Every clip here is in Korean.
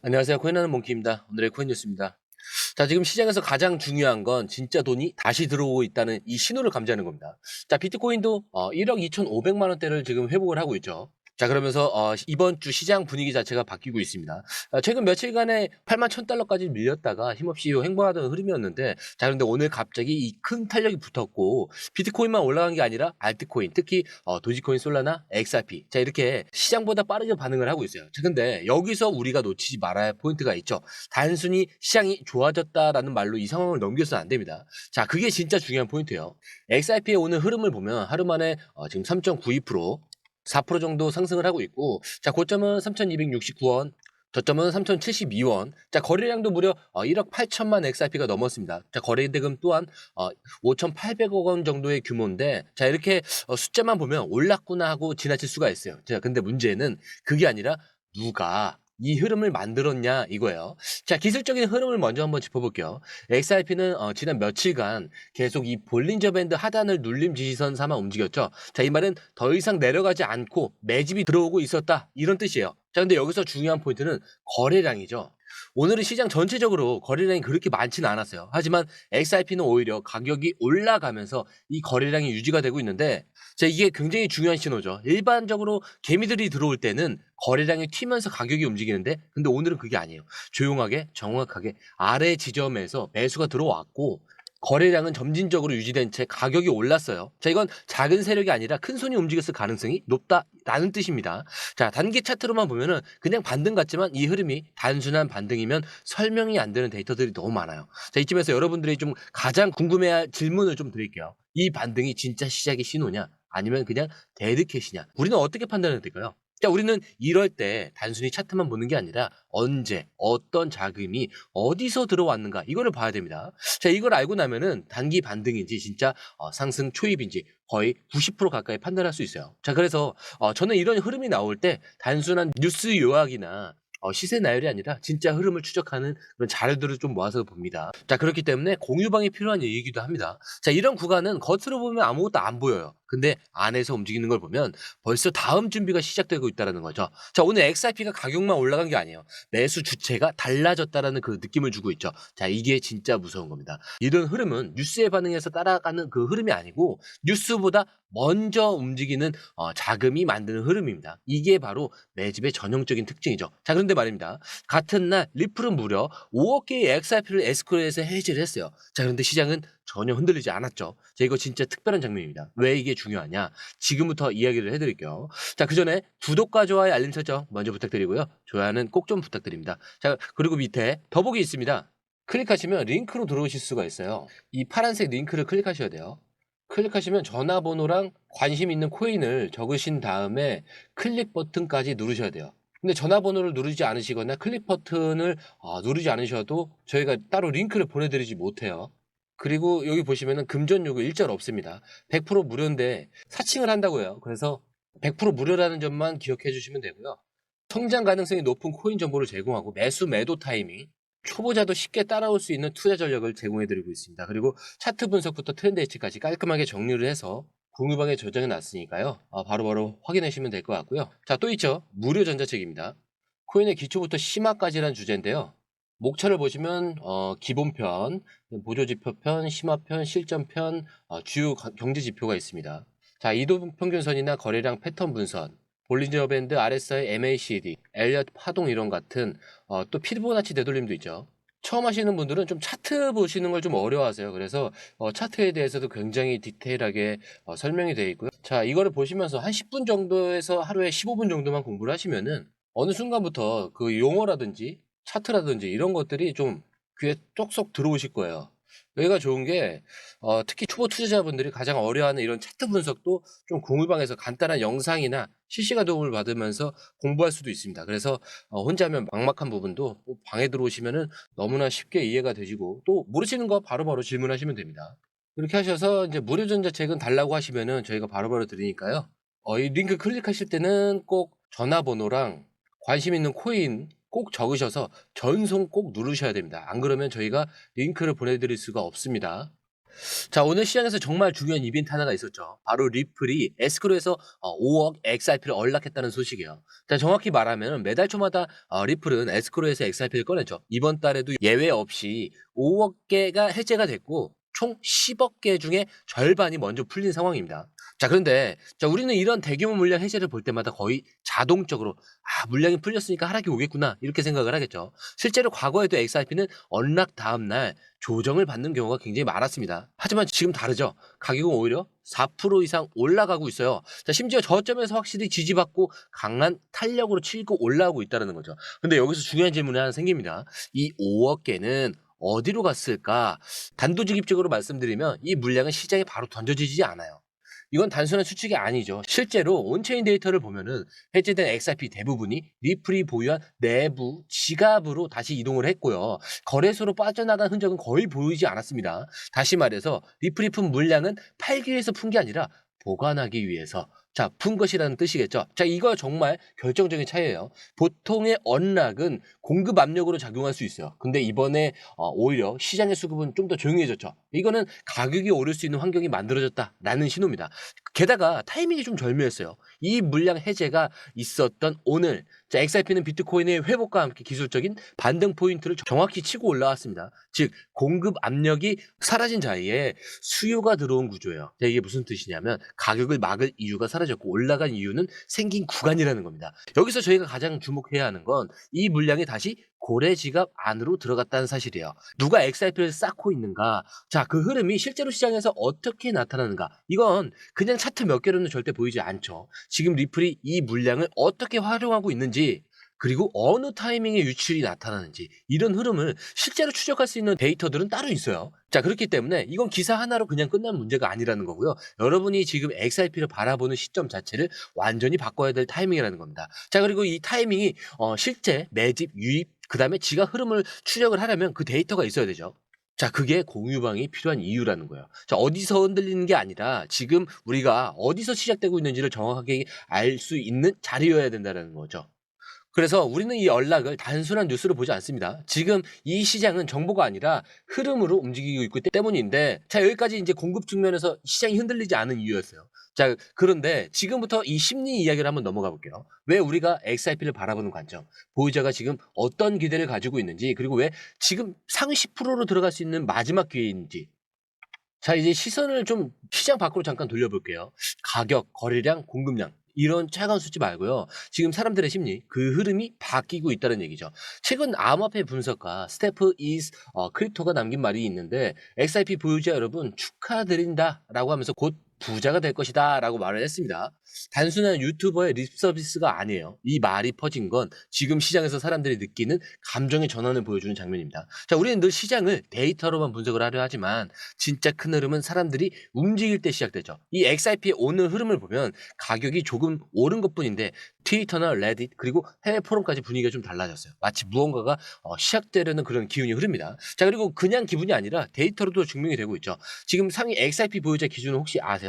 안녕하세요. 코인하는 몽키입니다. 오늘의 코인 뉴스입니다. 자, 지금 시장에서 가장 중요한 건 진짜 돈이 다시 들어오고 있다는 이 신호를 감지하는 겁니다. 자, 비트코인도 어, 1억 2,500만 원대를 지금 회복을 하고 있죠. 자, 그러면서 어, 이번 주 시장 분위기 자체가 바뀌고 있습니다. 어, 최근 며칠간에 8만 1,000달러까지 밀렸다가 힘없이 횡보하던 흐름이었는데 자, 그런데 오늘 갑자기 이 큰 탄력이 붙었고 비트코인만 올라간 게 아니라 알트코인, 특히 어, 도지코인, 솔라나, XRP 자, 이렇게 시장보다 빠르게 반응을 하고 있어요. 자, 근데 여기서 우리가 놓치지 말아야 할 포인트가 있죠. 단순히 시장이 좋아졌다라는 말로 이 상황을 넘겨서는 안 됩니다. 자, 그게 진짜 중요한 포인트예요. XRP의 오늘 흐름을 보면 하루 만에 어, 지금 3.92% 4% 정도 상승을 하고 있고 자 고점은 3,269원 저점은 3,072원. 자, 거래량도 무려 어, 1억 8천만 XRP가 넘었습니다. 자, 거래 대금 또한 어, 5,800억 원 정도의 규모인데, 자, 이렇게 어, 숫자만 보면 올랐구나 하고 지나칠 수가 있어요. 자, 근데 문제는 그게 아니라 누가 이 흐름을 만들었냐 이거예요. 자, 기술적인 흐름을 먼저 한번 짚어볼게요. XRP는 어, 지난 며칠간 계속 이 볼린저 밴드 하단을 눌림 지지선 삼아 움직였죠. 자, 이 말은 더 이상 내려가지 않고 매집이 들어오고 있었다. 이런 뜻이에요. 자, 근데 여기서 중요한 포인트는 거래량이죠. 오늘은 시장 전체적으로 거래량이 그렇게 많지는 않았어요. 하지만 XRP는 오히려 가격이 올라가면서 이 거래량이 유지가 되고 있는데 자, 이게 굉장히 중요한 신호죠. 일반적으로 개미들이 들어올 때는 거래량이 튀면서 가격이 움직이는데 근데 오늘은 그게 아니에요. 조용하게 정확하게 아래 지점에서 매수가 들어왔고 거래량은 점진적으로 유지된 채 가격이 올랐어요. 자, 이건 작은 세력이 아니라 큰 손이 움직였을 가능성이 높다라는 뜻입니다. 자, 단기 차트로만 보면은 그냥 반등 같지만 이 흐름이 단순한 반등이면 설명이 안 되는 데이터들이 너무 많아요. 자, 이쯤에서 여러분들이 좀 가장 궁금해할 질문을 좀 드릴게요. 이 반등이 진짜 시작의 신호냐? 아니면 그냥 데드캣이냐? 우리는 어떻게 판단해야 될까요? 자, 우리는 이럴 때 단순히 차트만 보는 게 아니라 언제, 어떤 자금이 어디서 들어왔는가 이거를 봐야 됩니다. 자, 이걸 알고 나면은 단기 반등인지 진짜 어, 상승 초입인지 거의 90% 가까이 판단할 수 있어요. 자, 그래서 어, 저는 이런 흐름이 나올 때 단순한 뉴스 요약이나 어, 시세 나열이 아니라 진짜 흐름을 추적하는 그런 자료들을 좀 모아서 봅니다. 자, 그렇기 때문에 공유방이 필요한 얘기기도 합니다. 자, 이런 구간은 겉으로 보면 아무것도 안 보여요. 근데 안에서 움직이는 걸 보면 벌써 다음 준비가 시작되고 있다는 거죠. 자, 오늘 XRP가 가격만 올라간 게 아니에요. 매수 주체가 달라졌다라는 그 느낌을 주고 있죠. 자, 이게 진짜 무서운 겁니다. 이런 흐름은 뉴스에 반응해서 따라가는 그 흐름이 아니고 뉴스보다 먼저 움직이는 어, 자금이 만드는 흐름입니다. 이게 바로 매집의 전형적인 특징이죠. 자, 그런데 말입니다. 같은 날 리플은 무려 5억 개의 XRP를 에스크로에서 해지를 했어요. 자, 그런데 시장은 전혀 흔들리지 않았죠. 자, 이거 진짜 특별한 장면입니다. 왜 이게 중요하냐? 지금부터 이야기를 해드릴게요. 자, 그 전에 구독과 좋아요, 알림 설정 먼저 부탁드리고요. 좋아요는 꼭 좀 부탁드립니다. 자, 그리고 밑에 더보기 있습니다. 클릭하시면 링크로 들어오실 수가 있어요. 이 파란색 링크를 클릭하셔야 돼요. 클릭하시면 전화번호랑 관심 있는 코인을 적으신 다음에 클릭 버튼까지 누르셔야 돼요. 근데 전화번호를 누르지 않으시거나 클릭 버튼을 아, 누르지 않으셔도 저희가 따로 링크를 보내드리지 못해요. 그리고 여기 보시면은 금전 요구 일절 없습니다. 100% 무료인데 사칭을 한다고요. 그래서 100% 무료라는 점만 기억해 주시면 되고요. 성장 가능성이 높은 코인 정보를 제공하고 매수 매도 타이밍, 초보자도 쉽게 따라올 수 있는 투자 전략을 제공해 드리고 있습니다. 그리고 차트 분석부터 트렌드 H까지 깔끔하게 정리를 해서 공유방에 저장해 놨으니까요. 아, 바로바로 확인하시면 될 것 같고요. 자, 또 있죠. 무료 전자책입니다. 코인의 기초부터 심화까지란 주제인데요. 목차를 보시면 어, 기본편, 보조지표편, 심화편, 실전편, 어, 주요 가- 경제지표가 있습니다. 자, 이동평균선이나 거래량 패턴 분선, 볼린저 밴드, RSI, MACD, 엘리엇 파동 이론 같은 어, 또 피보나치 되돌림도 있죠. 처음 하시는 분들은 좀 차트 보시는 걸 좀 어려워하세요. 그래서 어, 차트에 대해서도 굉장히 디테일하게 어, 설명이 되어 있고요. 자, 이거를 보시면서 한 10분 정도에서 하루에 15분 정도만 공부를 하시면은 어느 순간부터 그 용어라든지 차트라든지 이런 것들이 좀 귀에 쏙쏙 들어오실 거예요. 여기가 좋은 게 어, 특히 초보 투자자분들이 가장 어려워하는 이런 차트 분석도 좀 공유방에서 간단한 영상이나 실시간 도움을 받으면서 공부할 수도 있습니다. 그래서 어, 혼자 하면 막막한 부분도 꼭 방에 들어오시면은 너무나 쉽게 이해가 되시고 또 모르시는 거 바로 바로 질문하시면 됩니다. 이렇게 하셔서 이제 무료 전자책은 달라고 하시면은 저희가 바로바로 드리니까요. 어, 이 링크 클릭하실 때는 꼭 전화번호랑 관심 있는 코인 꼭 적으셔서 전송 꼭 누르셔야 됩니다. 안 그러면 저희가 링크를 보내드릴 수가 없습니다. 자, 오늘 시장에서 정말 중요한 이벤트 하나가 있었죠. 바로 리플이 에스크로에서 어, 5억 XRP를 언락했다는 소식이에요. 자, 정확히 말하면 매달 초마다 어, 리플은 에스크로에서 XRP를 꺼내죠. 이번 달에도 예외 없이 5억 개가 해제가 됐고 총 10억 개 중에 절반이 먼저 풀린 상황입니다. 자, 그런데 자, 우리는 이런 대규모 물량 해제를 볼 때마다 거의 자동적으로 아, 물량이 풀렸으니까 하락이 오겠구나 이렇게 생각을 하겠죠. 실제로 과거에도 XRP는 언락 다음 날 조정을 받는 경우가 굉장히 많았습니다. 하지만 지금 다르죠. 가격은 오히려 4% 이상 올라가고 있어요. 자, 심지어 저점에서 확실히 지지받고 강한 탄력으로 치고 올라오고 있다는 거죠. 근데 여기서 중요한 질문이 하나 생깁니다. 이 5억 개는 어디로 갔을까? 단도직입적으로 말씀드리면 이 물량은 시장에 바로 던져지지 않아요. 이건 단순한 추측이 아니죠. 실제로 온체인 데이터를 보면은 해제된 XRP 대부분이 리플이 보유한 내부 지갑으로 다시 이동을 했고요. 거래소로 빠져나간 흔적은 거의 보이지 않았습니다. 다시 말해서 리플이 푼 물량은 팔기 위해서 푼 게 아니라 보관하기 위해서 자, 푼 것이라는 뜻이겠죠. 자, 이거 정말 결정적인 차이예요. 보통의 언락은 공급 압력으로 작용할 수 있어요. 근데 이번에 어, 오히려 시장의 수급은 좀 더 조용해졌죠. 이거는 가격이 오를 수 있는 환경이 만들어졌다라는 신호입니다. 게다가 타이밍이 좀 절묘했어요. 이 물량 해제가 있었던 오늘 자, XRP는 비트코인의 회복과 함께 기술적인 반등 포인트를 정확히 치고 올라왔습니다. 즉 공급 압력이 사라진 자리에 수요가 들어온 구조예요. 자, 이게 무슨 뜻이냐면 가격을 막을 이유가 사라졌고 올라간 이유는 생긴 구간이라는 겁니다. 여기서 저희가 가장 주목해야 하는 건 이 물량이 다시 고래 지갑 안으로 들어갔다는 사실이에요. 누가 XRP를 쌓고 있는가? 자, 그 흐름이 실제로 시장에서 어떻게 나타나는가? 이건 그냥 차트 몇 개로는 절대 보이지 않죠. 지금 리플이 이 물량을 어떻게 활용하고 있는지 그리고 어느 타이밍에 유출이 나타나는지 이런 흐름을 실제로 추적할 수 있는 데이터들은 따로 있어요. 자 그렇기 때문에 이건 기사 하나로 그냥 끝난 문제가 아니라는 거고요. 여러분이 지금 XRP를 바라보는 시점 자체를 완전히 바꿔야 될 타이밍이라는 겁니다. 자 그리고 이 타이밍이 어, 실제 매집, 유입, 그 다음에 지가 흐름을 추적을 하려면 그 데이터가 있어야 되죠. 자, 그게 공유방이 필요한 이유라는 거예요. 자, 어디서 흔들리는 게 아니라 지금 우리가 어디서 시작되고 있는지를 정확하게 알 수 있는 자리여야 된다는 거죠. 그래서 우리는 이 연락을 단순한 뉴스로 보지 않습니다. 지금 이 시장은 정보가 아니라 흐름으로 움직이고 있기 때문인데, 자, 여기까지 이제 공급 측면에서 시장이 흔들리지 않은 이유였어요. 자, 그런데 지금부터 이 심리 이야기를 한번 넘어가 볼게요. 왜 우리가 XRP를 바라보는 관점, 보유자가 지금 어떤 기대를 가지고 있는지, 그리고 왜 지금 상위 10%로 들어갈 수 있는 마지막 기회인지. 자, 이제 시선을 좀 시장 밖으로 잠깐 돌려볼게요. 가격, 거래량, 공급량. 이런 차가운 수치 말고요. 지금 사람들의 심리, 그 흐름이 바뀌고 있다는 얘기죠. 최근 암호화폐 분석가 스테프 이스 어, 크립토가 남긴 말이 있는데 XRP 보유자 여러분 축하드린다라고 하면서 곧 부자가 될 것이다 라고 말을 했습니다. 단순한 유튜버의 립 서비스가 아니에요. 이 말이 퍼진 건 지금 시장에서 사람들이 느끼는 감정의 전환을 보여주는 장면입니다. 자, 우리는 늘 시장을 데이터로만 분석을 하려 하지만 진짜 큰 흐름은 사람들이 움직일 때 시작되죠. 이 XRP의 오늘 흐름을 보면 가격이 조금 오른 것 뿐인데 트위터나 레딧 그리고 해외 포럼까지 분위기가 좀 달라졌어요. 마치 무언가가 어, 시작되려는 그런 기운이 흐릅니다. 자, 그리고 그냥 기분이 아니라 데이터로도 증명이 되고 있죠. 지금 상위 XRP 보유자 기준은 혹시 아세요?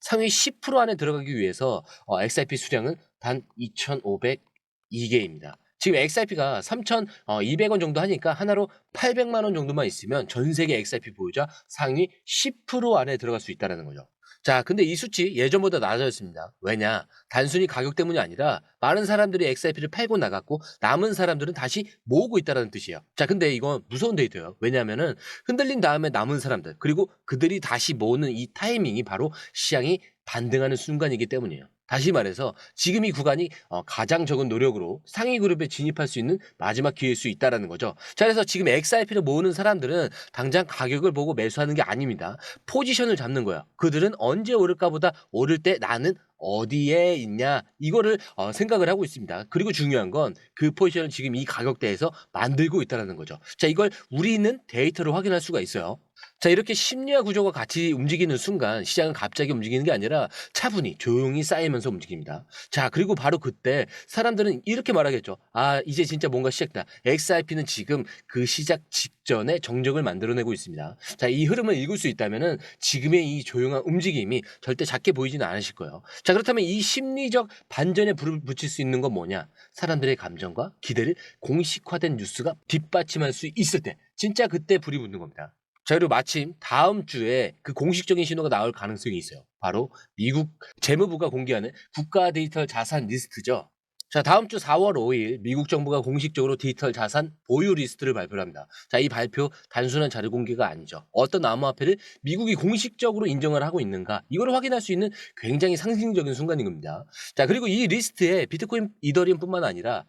상위 10% 안에 들어가기 위해서 어, XRP 수량은 단 2,502개입니다. 지금 XRP가 3,200원 정도 하니까 하나로 800만 원 정도만 있으면 전 세계 XRP 보유자 상위 10% 안에 들어갈 수 있다는 거죠. 자, 근데 이 수치 예전보다 낮아졌습니다. 왜냐? 단순히 가격 때문이 아니라 많은 사람들이 XRP를 팔고 나갔고 남은 사람들은 다시 모으고 있다는 뜻이에요. 자, 근데 이건 무서운 데이터예요. 왜냐하면은 흔들린 다음에 남은 사람들 그리고 그들이 다시 모으는 이 타이밍이 바로 시장이 반등하는 순간이기 때문이에요. 다시 말해서 지금 이 구간이 어, 가장 적은 노력으로 상위 그룹에 진입할 수 있는 마지막 기회일 수 있다라는 거죠. 자, 그래서 지금 XRP를 모으는 사람들은 당장 가격을 보고 매수하는 게 아닙니다. 포지션을 잡는 거야. 그들은 언제 오를까 보다 오를 때 나는 어디에 있냐 이거를 어, 생각을 하고 있습니다. 그리고 중요한 건 그 포지션을 지금 이 가격대에서 만들고 있다는 거죠. 자 이걸 우리는 데이터로 확인할 수가 있어요. 자 이렇게 심리와 구조가 같이 움직이는 순간 시장은 갑자기 움직이는 게 아니라 차분히 조용히 쌓이면서 움직입니다. 자 그리고 바로 그때 사람들은 이렇게 말하겠죠. 아 이제 진짜 뭔가 시작다. XRP는 지금 그 시작 직전에 정적을 만들어내고 있습니다. 자 이 흐름을 읽을 수 있다면은 지금의 이 조용한 움직임이 절대 작게 보이지는 않으실 거예요. 자 그렇다면 이 심리적 반전에 불을 붙일 수 있는 건 뭐냐? 사람들의 감정과 기대를 공식화된 뉴스가 뒷받침할 수 있을 때 진짜 그때 불이 붙는 겁니다. 자, 그리고 마침 다음 주에 그 공식적인 신호가 나올 가능성이 있어요. 바로 미국 재무부가 공개하는 국가 디지털 자산 리스트죠. 자, 다음 주 4월 5일 미국 정부가 공식적으로 디지털 자산 보유 리스트를 발표를 합니다. 자, 이 발표 단순한 자료 공개가 아니죠. 어떤 암호화폐를 미국이 공식적으로 인정을 하고 있는가 이걸 확인할 수 있는 굉장히 상징적인 순간인 겁니다. 자, 그리고 이 리스트에 비트코인, 이더리움뿐만 아니라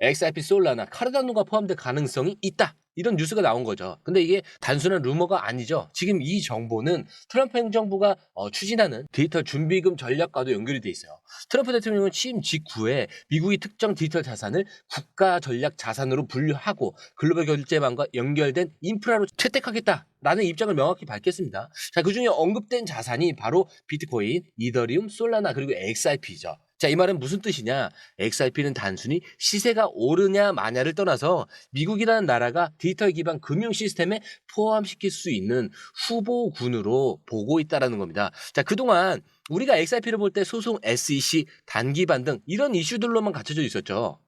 XRP 솔라나 카르다노가 포함될 가능성이 있다. 이런 뉴스가 나온 거죠. 근데 이게 단순한 루머가 아니죠. 지금 이 정보는 트럼프 행정부가 어, 추진하는 디지털 준비금 전략과도 연결이 돼 있어요. 트럼프 대통령은 취임 직후에 미국이 특정 디지털 자산을 국가 전략 자산으로 분류하고 글로벌 결제망과 연결된 인프라로 채택하겠다 라는 입장을 명확히 밝혔습니다. 자, 그 중에 언급된 자산이 바로 비트코인, 이더리움, 솔라나 그리고 XRP죠. 자, 이 말은 무슨 뜻이냐? XRP는 단순히 시세가 오르냐 마냐를 떠나서 미국이라는 나라가 디지털 기반 금융 시스템에 포함시킬 수 있는 후보군으로 보고 있다라는 겁니다. 자, 그동안 우리가 XRP를 볼 때 소송 SEC, 단기반 등 이런 이슈들로만 갖춰져 있었죠.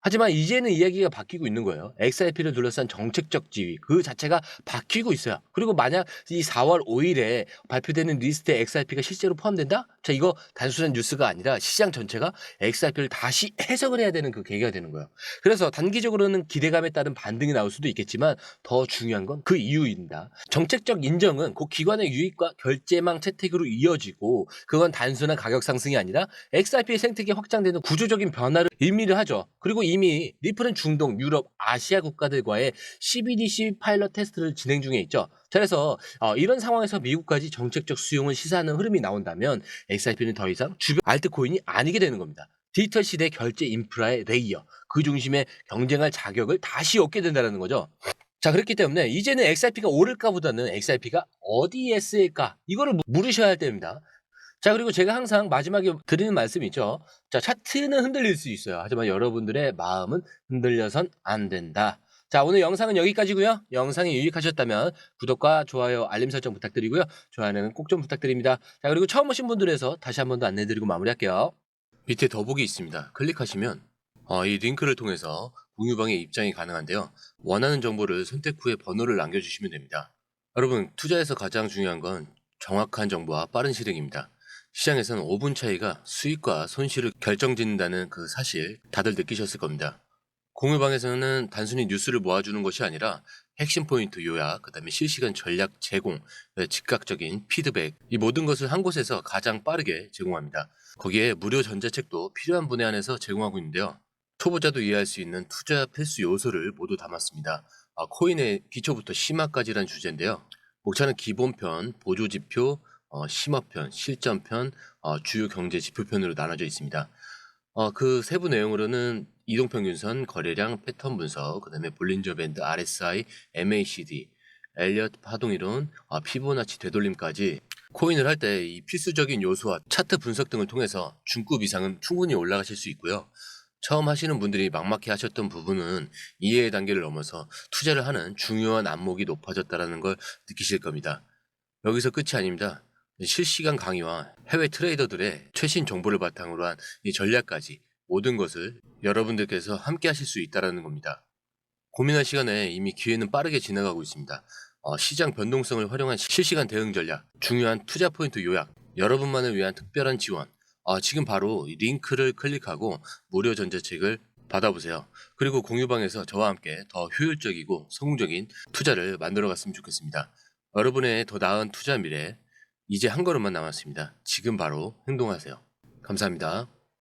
하지만 이제는 이야기가 바뀌고 있는 거예요. XRP를 둘러싼 정책적 지위 그 자체가 바뀌고 있어요. 그리고 만약 이 4월 5일에 발표되는 리스트에 XRP가 실제로 포함된다? 자 이거 단순한 뉴스가 아니라 시장 전체가 XRP를 다시 해석을 해야 되는 그 계기가 되는 거예요. 그래서 단기적으로는 기대감에 따른 반등이 나올 수도 있겠지만 더 중요한 건 그 이유입니다. 정책적 인정은 그 기관의 유익과 결제망 채택으로 이어지고 그건 단순한 가격 상승이 아니라 XRP의 생태계 확장되는 구조적인 변화를 의미를 하죠. 그리고 이미 리플은 중동, 유럽, 아시아 국가들과의 CBDC 파일럿 테스트를 진행 중에 있죠. 자, 그래서 어, 이런 상황에서 미국까지 정책적 수용을 시사하는 흐름이 나온다면 XRP는 더 이상 주변 알트코인이 아니게 되는 겁니다. 디지털 시대 결제 인프라의 레이어, 그 중심에 경쟁할 자격을 다시 얻게 된다는 거죠. 자, 그렇기 때문에 이제는 XRP가 오를까 보다는 XRP가 어디에 쓰일까? 이거를 무- 물으셔야 할 때입니다. 자, 그리고 제가 항상 마지막에 드리는 말씀이 있죠. 자, 차트는 흔들릴 수 있어요. 하지만 여러분들의 마음은 흔들려선 안 된다. 자, 오늘 영상은 여기까지고요. 영상이 유익하셨다면 구독과 좋아요, 알림 설정 부탁드리고요. 좋아요는 꼭 좀 부탁드립니다. 자, 그리고 처음 오신 분들에서 다시 한 번 더 안내드리고 마무리할게요. 밑에 더보기 있습니다. 클릭하시면 어, 이 링크를 통해서 공유방에 입장이 가능한데요. 원하는 정보를 선택 후에 번호를 남겨주시면 됩니다. 여러분, 투자에서 가장 중요한 건 정확한 정보와 빠른 실행입니다. 시장에서는 5분 차이가 수익과 손실을 결정짓는다는 그 사실 다들 느끼셨을 겁니다. 공유방에서는 단순히 뉴스를 모아주는 것이 아니라 핵심 포인트 요약, 그 다음에 실시간 전략 제공, 네, 즉각적인 피드백, 이 모든 것을 한 곳에서 가장 빠르게 제공합니다. 거기에 무료 전자책도 필요한 분에 한해서 제공하고 있는데요. 초보자도 이해할 수 있는 투자 필수 요소를 모두 담았습니다. 아, 코인의 기초부터 심화까지란 주제인데요. 목차는 기본편, 보조지표, 어, 심화편, 실전편, 어, 주요 경제 지표편으로 나눠져 있습니다. 어, 그 세부 내용으로는 이동평균선, 거래량, 패턴 분석, 그 다음에 볼린저 밴드, RSI, MACD, 엘리엇 파동이론, 아, 피보나치 되돌림까지 코인을 할 때 이 필수적인 요소와 차트 분석 등을 통해서 중급 이상은 충분히 올라가실 수 있고요. 처음 하시는 분들이 막막해 하셨던 부분은 이해의 단계를 넘어서 투자를 하는 중요한 안목이 높아졌다는 걸 느끼실 겁니다. 여기서 끝이 아닙니다. 실시간 강의와 해외 트레이더들의 최신 정보를 바탕으로 한 이 전략까지 모든 것을 여러분들께서 함께 하실 수 있다는 겁니다. 고민할 시간에 이미 기회는 빠르게 지나가고 있습니다. 어, 시장 변동성을 활용한 실시간 대응 전략, 중요한 투자 포인트 요약, 여러분만을 위한 특별한 지원. 어, 지금 바로 이 링크를 클릭하고 무료 전자책을 받아보세요. 그리고 공유방에서 저와 함께 더 효율적이고 성공적인 투자를 만들어 갔으면 좋겠습니다. 여러분의 더 나은 투자 미래, 이제 한 걸음만 남았습니다. 지금 바로 행동하세요. 감사합니다.